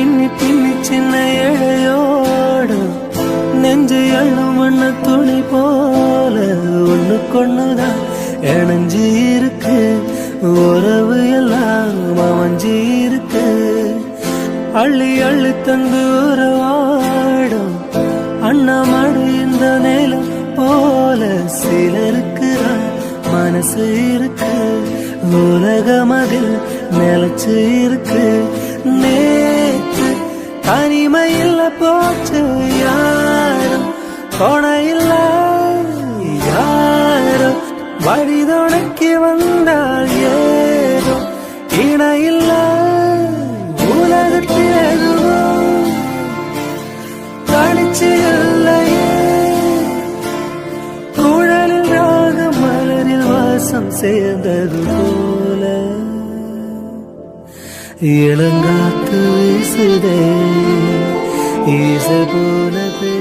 பின்னி பின்னி சின்ன இழையோடு நெஞ்சு எள்ளும் மண்ண துணி போல ஒண்ணு கொண்ணுதான் இணைஞ்சு இருக்கு. உறவு எல்லாம் அமைஞ்சு இருக்கு. அள்ளி அள்ளி தந்து உறவாடும் அண்ணாமடு இந்த நேலம் போல சிலருக்கு மனசு இருக்கு. உலகமதில் நிலச்சு இருக்கு. தனிமையில் போச்சு யாரும் துணையில்ல யாரும். வழி துணைக்கு வந்தால் ஏதோ இணையில்ல உலகத்தில் எதுவும் தனிச்சு இல்லையே. குழலில் ராக மலரில் வாசம் சேர்ந்தது போல. இளங்காத்து வீசுதே. is the bullet.